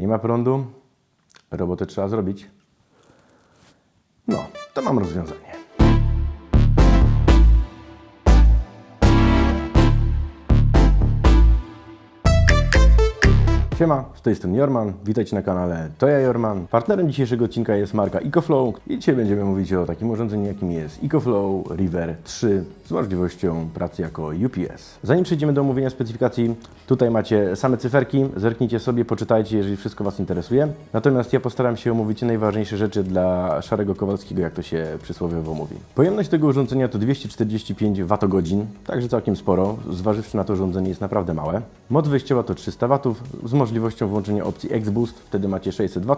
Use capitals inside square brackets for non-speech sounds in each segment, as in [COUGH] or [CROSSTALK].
Nie ma prądu, robotę trzeba zrobić. No, to mam rozwiązanie. Siema, z tej strony Jorman, witajcie na kanale To ja Jorman. Partnerem dzisiejszego odcinka jest marka EcoFlow i dzisiaj będziemy mówić o takim urządzeniu jakim jest EcoFlow River 3 z możliwością pracy jako UPS. Zanim przejdziemy do omówienia specyfikacji, tutaj macie same cyferki, zerknijcie sobie, poczytajcie, jeżeli wszystko Was interesuje. Natomiast ja postaram się omówić najważniejsze rzeczy dla szarego Kowalskiego, jak to się przysłowiowo mówi. Pojemność tego urządzenia to 245 Wh, także całkiem sporo, zważywszy na to, że urządzenie jest naprawdę małe. Moc wyjściowa to 300 W z możliwością włączenia opcji X-Boost, wtedy macie 600 W,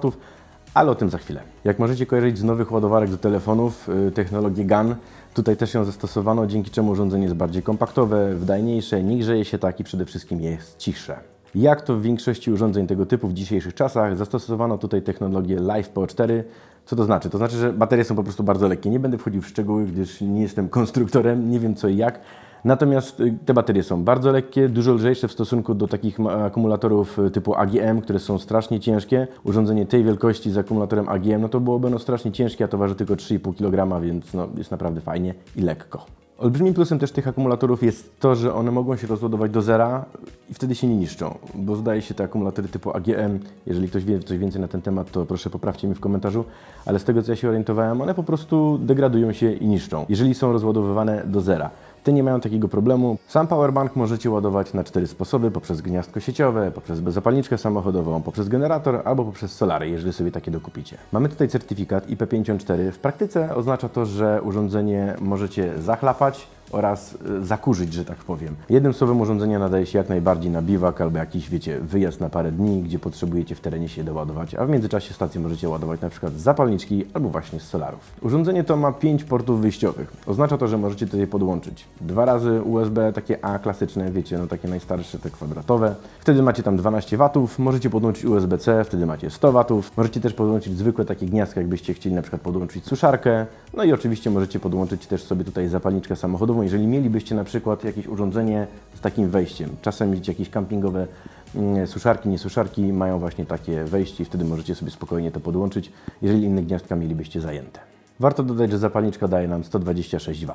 ale o tym za chwilę. Jak możecie kojarzyć z nowych ładowarek do telefonów, yy, technologię GAN, tutaj też ją zastosowano, dzięki czemu urządzenie jest bardziej kompaktowe, wydajniejsze, nie grzeje się tak i przede wszystkim jest cichsze. Jak to w większości urządzeń tego typu w dzisiejszych czasach, zastosowano tutaj technologię LiFePO4. Co to znaczy? To znaczy, że baterie są po prostu bardzo lekkie. Nie będę wchodził w szczegóły, gdyż nie jestem konstruktorem, nie wiem co i jak. Natomiast y, te baterie są bardzo lekkie, dużo lżejsze w stosunku do takich akumulatorów y, typu AGM, które są strasznie ciężkie. Urządzenie tej wielkości z akumulatorem AGM, no to byłoby no strasznie ciężkie, a to waży tylko 3,5 kg, więc no, jest naprawdę fajnie i lekko. Olbrzymim plusem też tych akumulatorów jest to, że one mogą się rozładować do zera i wtedy się nie niszczą, bo zdaje się te akumulatory typu AGM, jeżeli ktoś wie coś więcej na ten temat, to proszę poprawcie mi w komentarzu, ale z tego co ja się orientowałem, one po prostu degradują się i niszczą, jeżeli są rozładowywane do zera. Te nie mają takiego problemu. Sam powerbank możecie ładować na cztery sposoby: poprzez gniazdko sieciowe, poprzez zapalniczkę samochodową, poprzez generator albo poprzez solary, jeżeli sobie takie dokupicie. Mamy tutaj certyfikat IP54. W praktyce oznacza to, że urządzenie możecie zachlapać oraz y, zakurzyć, że tak powiem. Jednym słowem urządzenie nadaje się jak najbardziej na biwak albo jakiś, wiecie, wyjazd na parę dni, gdzie potrzebujecie w terenie się doładować, a w międzyczasie stację możecie ładować na przykład z zapalniczki albo właśnie z solarów. Urządzenie to ma 5 portów wyjściowych. Oznacza to, że możecie tutaj podłączyć dwa razy USB, takie A klasyczne, wiecie, no takie najstarsze, te kwadratowe. Wtedy macie tam 12 W, możecie podłączyć USB-C, wtedy macie 100 W. Możecie też podłączyć zwykłe takie gniazdka, jakbyście chcieli na przykład podłączyć suszarkę. No i oczywiście możecie podłączyć też sobie tutaj zapalniczkę samochodową, jeżeli mielibyście na przykład jakieś urządzenie z takim wejściem. Czasem widzicie jakieś kampingowe mm, suszarki, nie suszarki mają właśnie takie wejście i wtedy możecie sobie spokojnie to podłączyć, jeżeli inne gniazdka mielibyście zajęte. Warto dodać, że zapalniczka daje nam 126 W.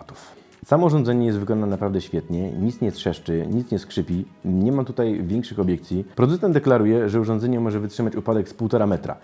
Samo urządzenie jest wykonane naprawdę świetnie, nic nie trzeszczy, nic nie skrzypi, nie mam tutaj większych obiekcji. Producent deklaruje, że urządzenie może wytrzymać upadek z 1,5 metra.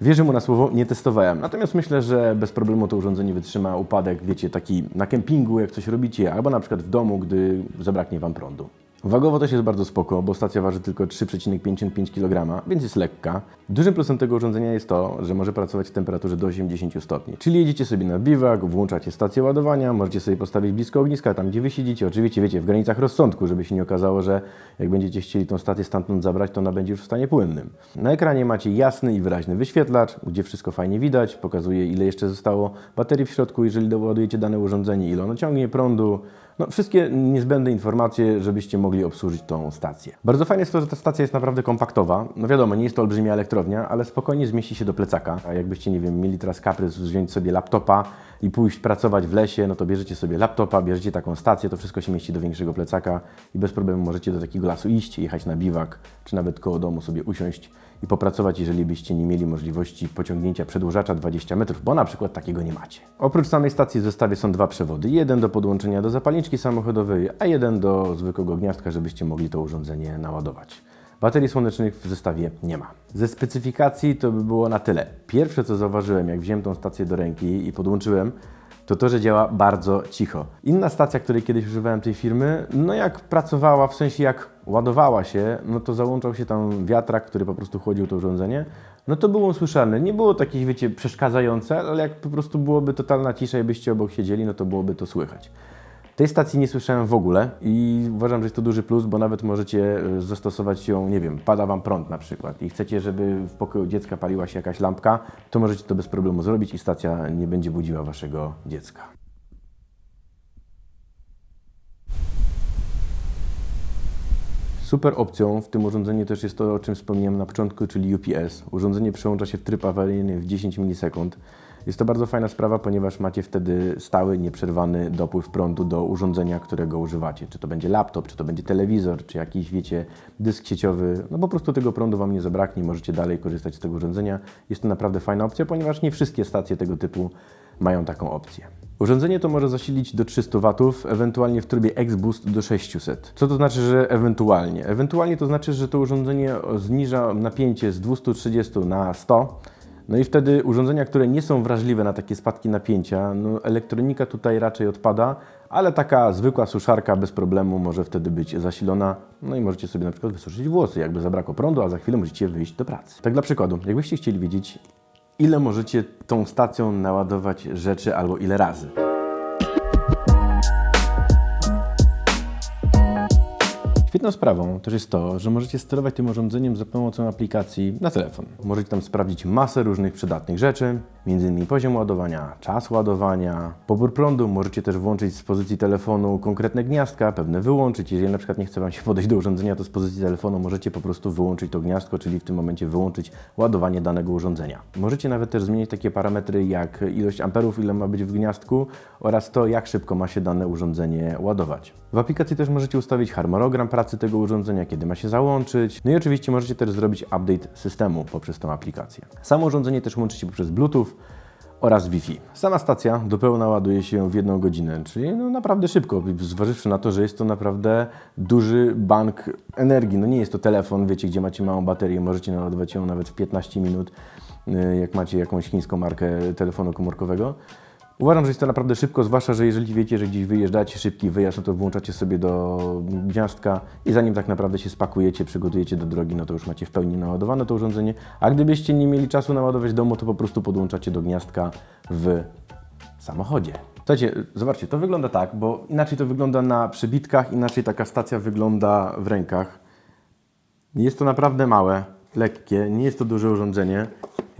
Wierzę mu na słowo, nie testowałem. Natomiast myślę, że bez problemu to urządzenie wytrzyma upadek, wiecie, taki na kempingu, jak coś robicie, albo na przykład w domu, gdy zabraknie Wam prądu. Wagowo też jest bardzo spoko, bo stacja waży tylko 3,55 kg, więc jest lekka. Dużym plusem tego urządzenia jest to, że może pracować w temperaturze do 80 stopni. Czyli jedziecie sobie na biwak, włączacie stację ładowania, możecie sobie postawić blisko ogniska, tam gdzie wy siedzicie. Oczywiście wiecie, w granicach rozsądku, żeby się nie okazało, że jak będziecie chcieli tą stację stamtąd zabrać, to ona będzie już w stanie płynnym. Na ekranie macie jasny i wyraźny wyświetlacz, gdzie wszystko fajnie widać, pokazuje ile jeszcze zostało baterii w środku, jeżeli doładujecie dane urządzenie, ile ono ciągnie prądu, no, wszystkie niezbędne informacje, żebyście mogli obsłużyć tą stację. Bardzo fajne jest to, że ta stacja jest naprawdę kompaktowa. No wiadomo, nie jest to olbrzymia elektrownia, ale spokojnie zmieści się do plecaka. A jakbyście, nie wiem, mieli teraz kaprys wziąć sobie laptopa i pójść pracować w lesie, no to bierzecie sobie laptopa, bierzecie taką stację, to wszystko się mieści do większego plecaka i bez problemu możecie do takiego lasu iść, jechać na biwak, czy nawet koło domu sobie usiąść i popracować, jeżeli byście nie mieli możliwości pociągnięcia przedłużacza 20 metrów, bo na przykład takiego nie macie. Oprócz samej stacji w zestawie są dwa przewody. Jeden do podłączenia do zapalniczki samochodowej, a jeden do zwykłego gniazdka, żebyście mogli to urządzenie naładować. Baterii słonecznych w zestawie nie ma. Ze specyfikacji to by było na tyle. Pierwsze co zauważyłem, jak wziąłem tą stację do ręki i podłączyłem, to to, że działa bardzo cicho. Inna stacja, której kiedyś używałem tej firmy, no jak pracowała, w sensie jak ładowała się, no to załączał się tam wiatrak, który po prostu chłodził to urządzenie, no to było usłyszalne. Nie było takich, wiecie, przeszkadzające, ale jak po prostu byłoby totalna cisza i byście obok siedzieli, no to byłoby to słychać. Tej stacji nie słyszałem w ogóle i uważam, że jest to duży plus, bo nawet możecie e, zastosować ją, nie wiem, pada Wam prąd na przykład i chcecie, żeby w pokoju dziecka paliła się jakaś lampka, to możecie to bez problemu zrobić i stacja nie będzie budziła Waszego dziecka. Super opcją w tym urządzeniu też jest to, o czym wspomniałem na początku, czyli UPS. Urządzenie przełącza się w tryb awaryjny w 10 milisekund. Jest to bardzo fajna sprawa, ponieważ macie wtedy stały, nieprzerwany dopływ prądu do urządzenia, którego używacie. Czy to będzie laptop, czy to będzie telewizor, czy jakiś, wiecie, dysk sieciowy. No po prostu tego prądu Wam nie zabraknie, możecie dalej korzystać z tego urządzenia. Jest to naprawdę fajna opcja, ponieważ nie wszystkie stacje tego typu mają taką opcję. Urządzenie to może zasilić do 300 W, ewentualnie w trybie X-Boost do 600. Co to znaczy, że ewentualnie? Ewentualnie to znaczy, że to urządzenie zniża napięcie z 230 na 100. No i wtedy urządzenia, które nie są wrażliwe na takie spadki napięcia, no elektronika tutaj raczej odpada, ale taka zwykła suszarka bez problemu może wtedy być zasilona. No i możecie sobie na przykład wysuszyć włosy, jakby zabrakło prądu, a za chwilę możecie wyjść do pracy. Tak dla przykładu, jakbyście chcieli wiedzieć, ile możecie tą stacją naładować rzeczy albo ile razy. Świetną sprawą też jest to, że możecie sterować tym urządzeniem za pomocą aplikacji na telefon. Możecie tam sprawdzić masę różnych przydatnych rzeczy, m.in. poziom ładowania, czas ładowania, pobór prądu. Możecie też włączyć z pozycji telefonu konkretne gniazdka, pewne wyłączyć. Jeżeli na przykład nie chce Wam się podejść do urządzenia, to z pozycji telefonu możecie po prostu wyłączyć to gniazdko, czyli w tym momencie wyłączyć ładowanie danego urządzenia. Możecie nawet też zmienić takie parametry jak ilość amperów, ile ma być w gniazdku oraz to, jak szybko ma się dane urządzenie ładować. W aplikacji też możecie ustawić harmonogram pracy tego urządzenia, kiedy ma się załączyć. No i oczywiście możecie też zrobić update systemu poprzez tą aplikację. Samo urządzenie też łączy się poprzez Bluetooth oraz Wi-Fi. Sama stacja do pełna ładuje się w jedną godzinę, czyli no naprawdę szybko, zważywszy na to, że jest to naprawdę duży bank energii. No nie jest to telefon, wiecie, gdzie macie małą baterię, możecie naładować ją nawet w 15 minut, y, jak macie jakąś chińską markę telefonu komórkowego. Uważam, że jest to naprawdę szybko, zwłaszcza, że jeżeli wiecie, że gdzieś wyjeżdżacie, szybki wyjazd, no to włączacie sobie do gniazdka i zanim tak naprawdę się spakujecie, przygotujecie do drogi, no to już macie w pełni naładowane to urządzenie. A gdybyście nie mieli czasu naładować domu, to po prostu podłączacie do gniazdka w samochodzie. Słuchajcie, zobaczcie, to wygląda tak, bo inaczej to wygląda na przybitkach, inaczej taka stacja wygląda w rękach. Jest to naprawdę małe, lekkie, nie jest to duże urządzenie.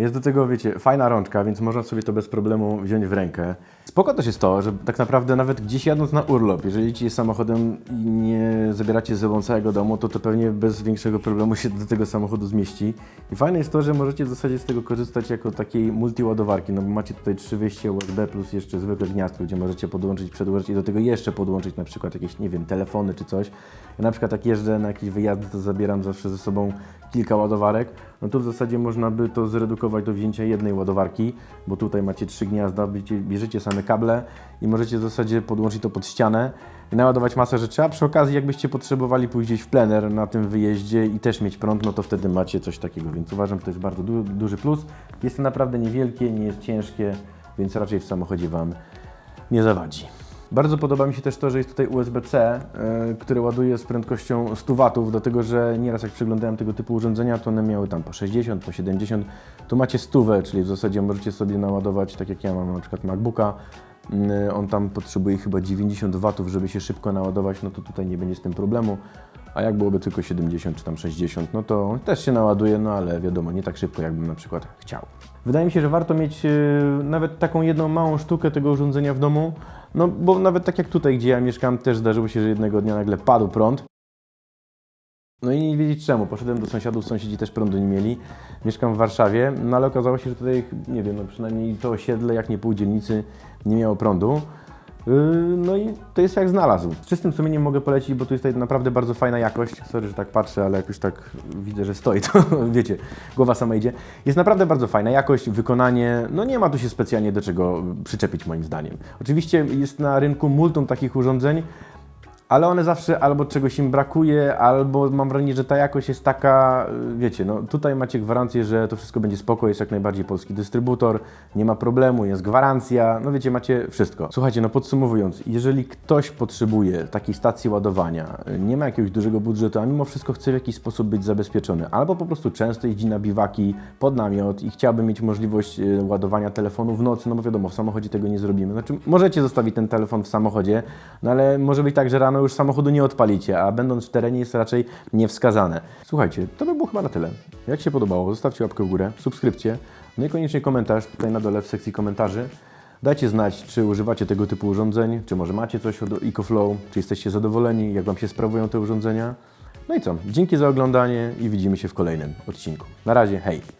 Jest do tego, wiecie, fajna rączka, więc można sobie to bez problemu wziąć w rękę. Spoko też jest to, że tak naprawdę nawet gdzieś jadąc na urlop, jeżeli jedziecie samochodem i nie zabieracie ze sobą całego domu, to to pewnie bez większego problemu się do tego samochodu zmieści. I fajne jest to, że możecie w zasadzie z tego korzystać jako takiej multiładowarki, no bo macie tutaj trzy wyjście USB plus jeszcze zwykłe gniazdko, gdzie możecie podłączyć, przedłożyć i do tego jeszcze podłączyć na przykład jakieś, nie wiem, telefony czy coś. Ja na przykład jak jeżdżę na jakieś wyjazdy, to zabieram zawsze ze sobą kilka ładowarek, no to w zasadzie można by to zredukować do wzięcia jednej ładowarki, bo tutaj macie trzy gniazda, bierzecie same kable i możecie w zasadzie podłączyć to pod ścianę i naładować masę rzeczy, a przy okazji jakbyście potrzebowali pójść gdzieś w plener na tym wyjeździe i też mieć prąd, no to wtedy macie coś takiego, więc uważam, że to jest bardzo du duży plus. Jest to naprawdę niewielkie, nie jest ciężkie, więc raczej w samochodzie Wam nie zawadzi. Bardzo podoba mi się też to, że jest tutaj USB-C, yy, które ładuje z prędkością 100 W, dlatego że nieraz jak przeglądałem tego typu urządzenia, to one miały tam po 60, po 70, tu macie 100, czyli w zasadzie możecie sobie naładować, tak jak ja mam na przykład MacBooka, yy, on tam potrzebuje chyba 90 W, żeby się szybko naładować, no to tutaj nie będzie z tym problemu. A jak byłoby tylko 70 czy tam 60, no to też się naładuje, no ale wiadomo, nie tak szybko, jakbym na przykład chciał. Wydaje mi się, że warto mieć yy, nawet taką jedną małą sztukę tego urządzenia w domu, no bo nawet tak jak tutaj, gdzie ja mieszkam, też zdarzyło się, że jednego dnia nagle padł prąd. No i nie wiedzieć czemu. Poszedłem do sąsiadów, sąsiedzi też prądu nie mieli. Mieszkam w Warszawie, no ale okazało się, że tutaj, nie wiem, no przynajmniej to osiedle, jak nie pół dzielnicy, nie miało prądu. Yy, no i to jest jak znalazł. Z czystym sumieniem mogę polecić, bo tu jest naprawdę bardzo fajna jakość. Sorry, że tak patrzę, ale jak już tak widzę, że stoi, to [LAUGHS] wiecie, głowa sama idzie. Jest naprawdę bardzo fajna jakość, wykonanie. No nie ma tu się specjalnie do czego przyczepić moim zdaniem. Oczywiście jest na rynku multum takich urządzeń, ale one zawsze albo czegoś im brakuje, albo mam wrażenie, że ta jakość jest taka, y, wiecie, no tutaj macie gwarancję, że to wszystko będzie spoko, jest jak najbardziej polski dystrybutor, nie ma problemu, jest gwarancja, no wiecie, macie wszystko. Słuchajcie, no podsumowując, jeżeli ktoś potrzebuje takiej stacji ładowania, y, nie ma jakiegoś dużego budżetu, a mimo wszystko chce w jakiś sposób być zabezpieczony, albo po prostu często jeździ na biwaki pod namiot i chciałby mieć możliwość y, ładowania telefonu w nocy, no bo wiadomo, w samochodzie tego nie zrobimy. Znaczy, możecie zostawić ten telefon w samochodzie, no ale może być tak, że rano już samochodu nie odpalicie, a będąc w terenie jest raczej niewskazane. Słuchajcie, to by było chyba na tyle. Jak się podobało, zostawcie łapkę w górę, subskrypcję, no i koniecznie komentarz tutaj na dole w sekcji komentarzy. Dajcie znać, czy używacie tego typu urządzeń, czy może macie coś od EcoFlow, czy jesteście zadowoleni, jak Wam się sprawują te urządzenia. No i co, dzięki za oglądanie i widzimy się w kolejnym odcinku. Na razie, hej!